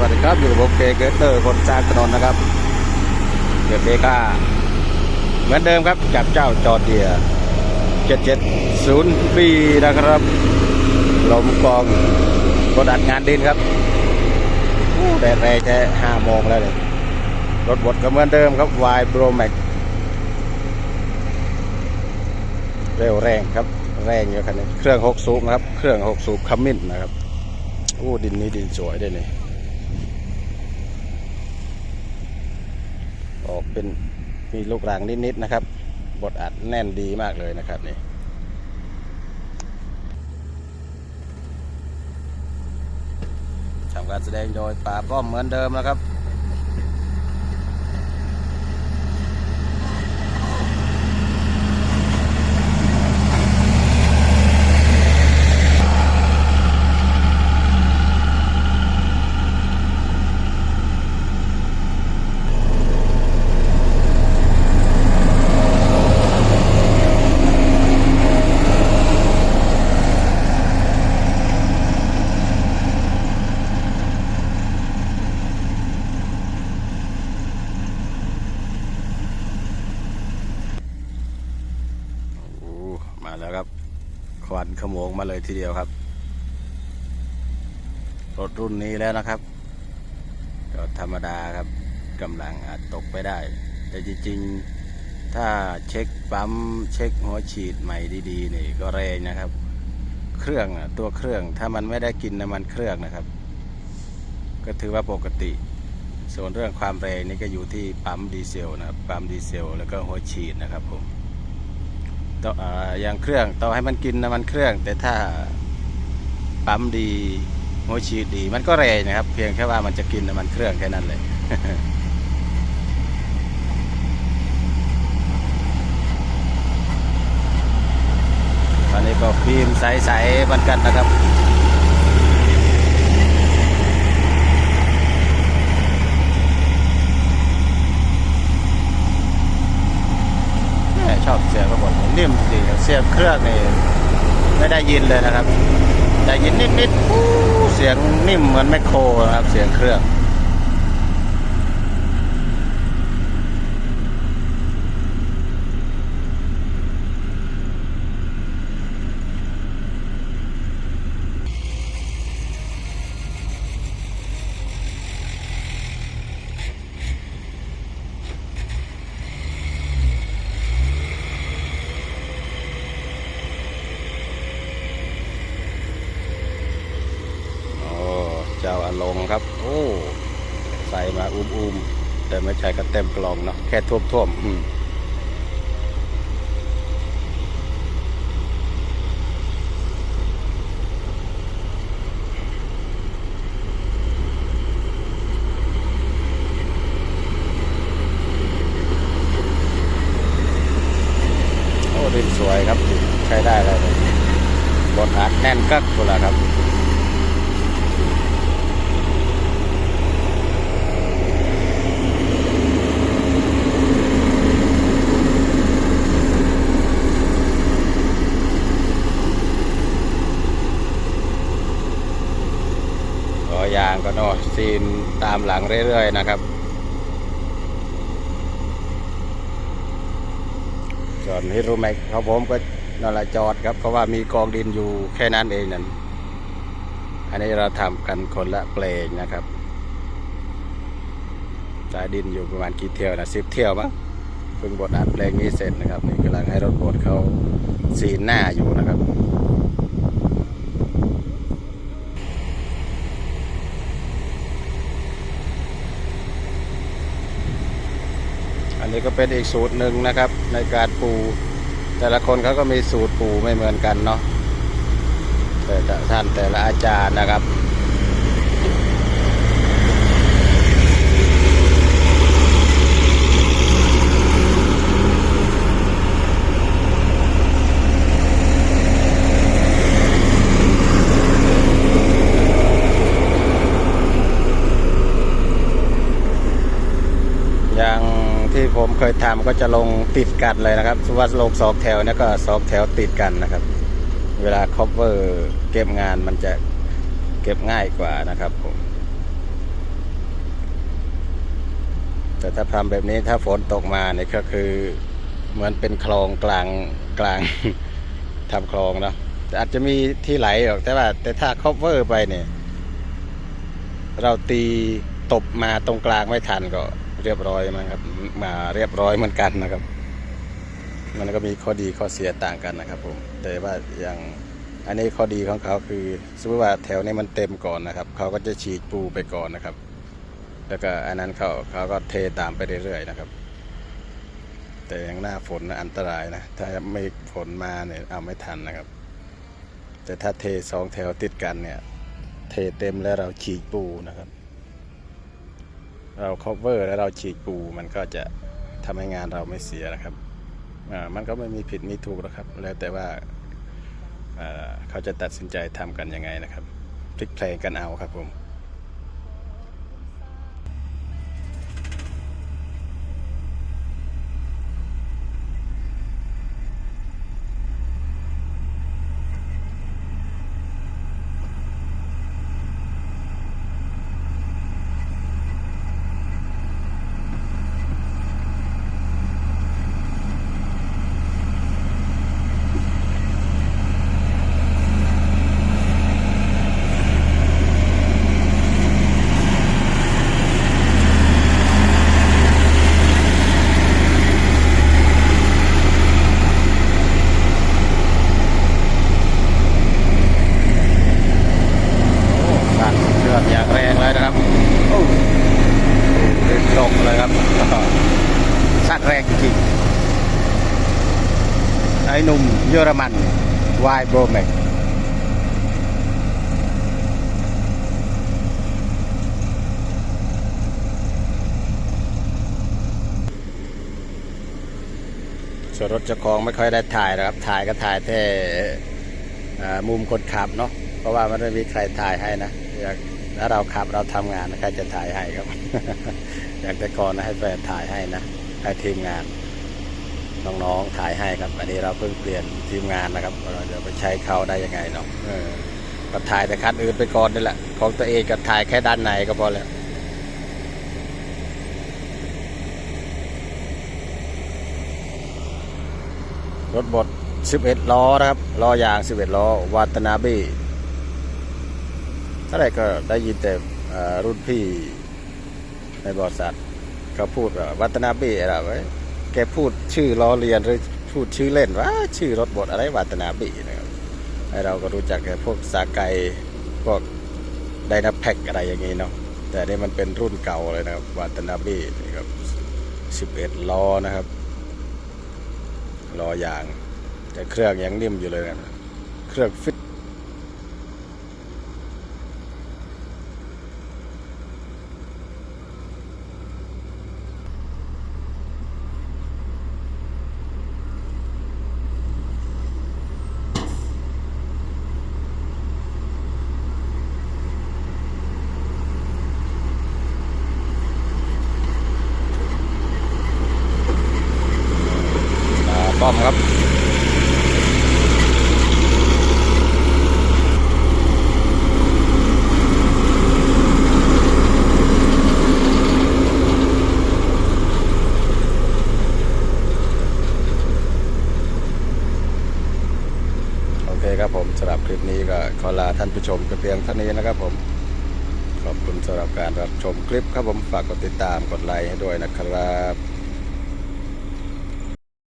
วัสดีครับ อยู่กับผมเคเกเตอร์คนสร้างถนนนะครับเกียร์เคก้าเหมือนเดิมครับกับเจ้าจอร์เดีย770ปีนะครับลมกองกดอัดงานดินครับแดดแรงแค่ห้าโมงแล้วเลยรถบดก็เหมือนเดิมครับ Y Pro Max เร็วแรงครับ แรงอยู่คันนี้เครื่อง6สูบนะครับ เครื่อง6สูบคัมมินนะครับอู้ดินนี้ดินสวยด้วยนี่ ออกเป็นมีลูกรางนิดๆนะครับบทอัดแน่นดีมากเลยนะครับนี่ทำการแสดงโดยป่าป้อมเหมือนเดิมนะครับ โอ้ มาแล้วครับ ควันขโมงมาเลยทีเดียวครับ รถรุ่นนี้แล้วนะครับ ก็ธรรมดาครับกำลังอาจตกไปได้ แต่จริงๆ ถ้าเช็คปั๊มเช็คหัวฉีดใหม่ดีๆนี่ก็แรงนะครับ เครื่องตัวเครื่องถ้ามันไม่ได้กินน้ำมันเครื่องนะครับ ก็ถือว่าปกติส่วนเรื่องความแรงนี่ก็อยู่ที่ปั๊มดีเซลนะครับปั๊มดีเซล แล้วก็หัวฉีดนะครับผม ออาอย่างเครื่องต่อให้มันกินน้ำมันเครื่อง แต่ถ้าปั๊มดีหัวฉีดดีมันก็แรงนะครับ เพียงแค่ว่ามันจะกินน้ำมันเครื่องแค่นั้นเลยตอนนี้ก็ฟิล์มใสๆเหมือนกันนะครับ แม่ชอบเสียงระบบนิ่มดี เครื่องนี่ไม่ได้ยินเลยนะครับได้ยินนิดๆเสียงนิ่มเหมือนแมคโครนะครับ เสียงเครื่อง โอ้เจ้าอาลงครับ โอ้ ใส่มาอุ้มๆ แต่ ไม่ใช่กระเต็มกล่องเนาะแค่ท่วมๆอืมโอ้ดินสวยครับใช้ได้เลยบดอัดแน่นกักกูละครับ ก็ยางก็โน่ซีนตามหลังเรื่อย ๆ นะครับส่วนฮิโรแม็กเขาผมก็นั่นแหละจอดครับ เพราะว่ามีกองดินอยู่แค่นั้นเองนั่นอันนี้เราทำกันคนละเปลงนะครับสายดินอยู่ประมาณกี่เที่ยวนะสิบเที่ยวมั้งเพิ่งบดอัดเพลงนี้เสร็จนะครับนี่กำลังให้รถบดเขาซีนหน้าอยู่นะครับ นี้ก็เป็นอีกสูตรหนึ่งนะครับ ในการปูแต่ละคนเขาก็มีสูตรปูไม่เหมือนกันเนาะแต่ละท่านแต่ละอาจารย์นะครับ อย่าง ที่ผมเคยทำก็จะลงติดกันเลยนะครับสมมุติว่าลงสองแถวเนี่ยก็สองแถวติดกันนะครับ เวลา cover เก็บงานมันจะเก็บง่ายกว่านะครับผมแต่ถ้าทำแบบนี้ถ้าฝนตกมาเนี่ยก็คือเหมือนเป็นคลองกลางกลางทำคลองเนาะแต่อาจจะมีที่ไหลหรอกแต่ว่า แต่ถ้าครอบเวอร์ไปเนี่ย เราตีตบมาตรงกลางไม่ทันก็ เรียบร้อยมั้งครับ มาเรียบร้อยเหมือนกันนะครับ มันก็มีข้อดีข้อเสียต่างกันนะครับ ผมแต่ว่าอย่างอันนี้ข้อดีของเขาคือสมมติว่าแถวนี้มันเต็มก่อนนะครับเขาก็จะฉีดปูไปก่อนนะครับ แล้วก็อันนั้นเขาเขาก็เทตามไปเรื่อยๆนะครับ แต่อย่างหน้าฝนอันตรายนะถ้าไม่ฝนมาเนี่ยเอาไม่ทันนะครับ แต่ถ้าเทสองแถวติดกันเนี่ย เทเต็มแล้วเราฉีกปูนะครับ เรา cover แล้วเราฉีกปูมันก็จะทำให้งานเราไม่เสียนะครับอ่ามันก็ไม่มีผิดมีถูกนะครับ แล้วแต่ว่าอ่าเขาจะตัดสินใจทำกันยังไงนะครับพลิกแพลงกันเอาครับผม สั่นเชือกอย่างแรงเลยนะครับโอ้ดึงตกเลยครับ สั่นแรงจริงไอ้หนุ่มเยอรมันวายโบเมกส่วนรถจ้าของไม่ค่อยได้ถ่ายนะครับ ถ่ายก็ถ่ายแต่มุมคนขับเนาะเพราะว่ามันไม่มีใครถ่ายให้นะอยากแล้วเราขับเราทำงานใครจะถ่ายให้ครับ อยากแต่ก่อนนะให้แฟนถ่ายให้นะ ทีมงานน้องๆถ่ายให้ครับ อันนี้เราเพิ่งเปลี่ยนทีมงานนะครับเราจะไปใช้เขาได้ยังไงเนาะก็ถ่ายแต่คันอื่นไปก่อนนี่แหละ ของตัวเองก็ถ่ายแค่ด้านในก็พอแล้วรถบด 11 ล้อนะครับ ล้อยาง 11 ล้อ วาตนาบีเท่าไรก็ได้ยินแต่รุ่นพี่ในบริษัท เขาพูดว่าวัตนาบีอะไรไว้แกพูดชื่อล้อเรียนหรือพูดชื่อเล่นว่าชื่อรถบดอะไรวัตนาบีนะครับไอเราก็รู้จักแค่พวกสาไกพวกไดนาแพ็กอะไรอย่างงี้เนาะแต่นี่มันเป็นรุ่นเก่าเลยนะครับวัตนาบีนี่ครับ11ล้อนะครับล้อยาง แต่เครื่องยังนิ่มอยู่เลยนะเครื่องฟิต อ่า ป้อมครับ โอเคครับผมสำหรับคลิปนี้ก็ขอลาท่านผู้ชมไปเพียงเท่านี้นะครับผมขอบคุณสำหรับการรับชมคลิปครับผมฝากกดติดตามกดไลค์ให้ด้วยนะครับ